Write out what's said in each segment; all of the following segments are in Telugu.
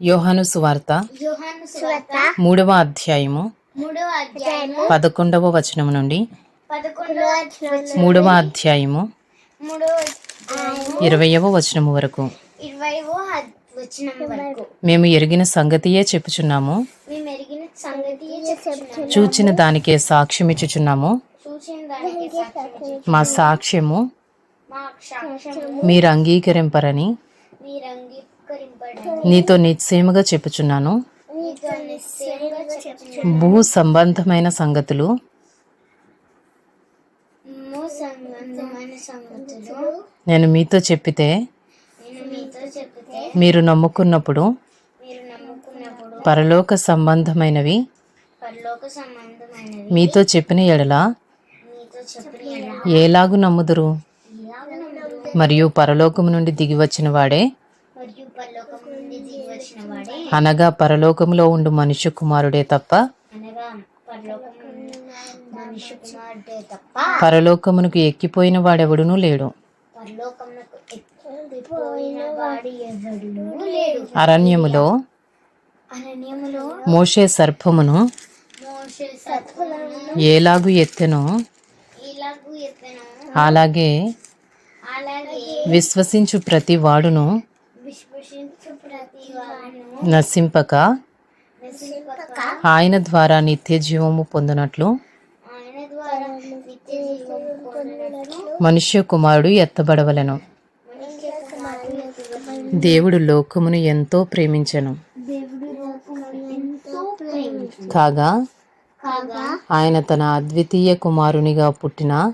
యోహాను సువార్త మూడవ అధ్యాయము పదకొండవ వచనం నుండి మూడవ అధ్యాయము ఇరవయవ వచనము వరకు. మేము ఎరిగిన సంగతియే చెప్పుచున్నాము. చూచిన దానికే సాక్ష్యం మా సాక్ష్యము మా సాక్ష్యము మీరు అంగీకరింపరని నీతో నిశ్చయముగా చెప్పుచున్నాను. భూ సంబంధమైన సంగతులు. నేను మీతో చెప్పితే మీరు నమ్ముకున్నప్పుడు పరలోక సంబంధమైనవి. మీతో చెప్పిన ఎడల ఏలాగు నమ్ముదురు? మరియు పరలోకము నుండి దిగి వచ్చిన వాడే మరియు పరలోకం నుండి దిగి వచ్చిన వాడే అనగా పరలోకములో ఉండు మనుష్య కుమారుడే తప్ప పరలోకమునకు ఎక్కిపోయిన వాడెవడునూ లేడు. అరణ్యములో మోషే సర్పమును ఏలాగు ఎత్తెనో అలాగే విశ్వసించు ప్రతి వాడును నశింపక ఆయన ద్వారా నిత్య జీవము పొందినట్లు. మనుష్య కుమారుడు ఎత్తబడవలెను. దేవుడు లోకమును ఎంతో ప్రేమించెను. కాగా ఆయన తన అద్వితీయ కుమారునిగా పుట్టిన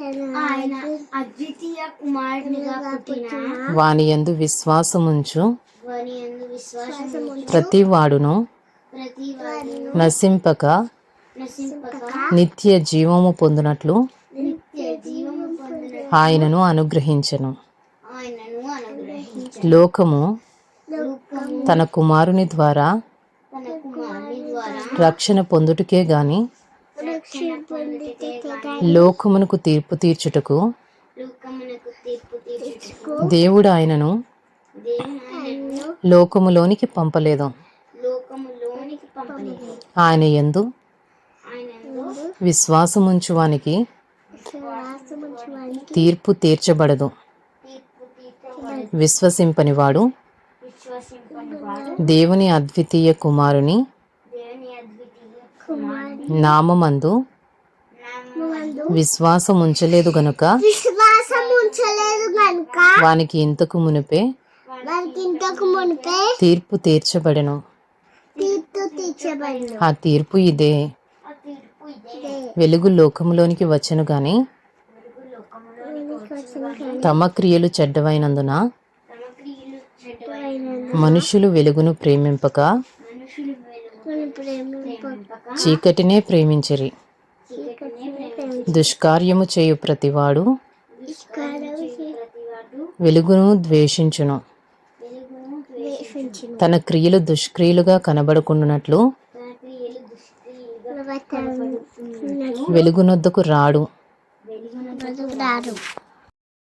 ఆయన అద్వితీయ కుమారునిగా పుట్టిన వాని యందు విశ్వాసముంచు. యందు ప్రతి వాడును ప్రతి నశింపక నశింపక నిత్య జీవము పొందినట్లు నిత్య జీవము పొందిన ఆయనను అనుగ్రహించెను. ఆయనను లోకము తన కుమారుని ద్వారా తన కుమారుని ద్వారా రక్షణ పొందుటకే గాని లోకమునకు తీర్పు తీర్చుటకు లోకమునకు తీర్పు తీర్చుటకు దేవుడు ఆయనను లోకములోనికి పంపలేదు. లోకములోనికి పంపలేదు. ఆయన యందు ఆయనను విశ్వాసముంచు వానికి తీర్పు తీర్చబడదు. విశ్వసింపనివాడు విశ్వసింపని వాడు దేవుని అద్వితీయ కుమారుని నామందు విశ్వాసం ఉంచలేదు గనుక వానికి ఇంతకు మునిపే తీర్పు తీర్చబడెను. ఆ తీర్పు ఇదే. వెలుగు లోకములోనికి వచ్చెను గాని తమ క్రియలు చెడ్డవైనందున మనుషులు వెలుగును ప్రేమింపక చీకటినే ప్రేమించిరి. దుష్కార్యము చేయు ప్రతివాడు వెలుగును ద్వేషించును. తన క్రియలు దుష్క్రియలుగా కనబడుతున్నట్లు వెలుగునొద్దకు రాడు. వెలుగును రాడు.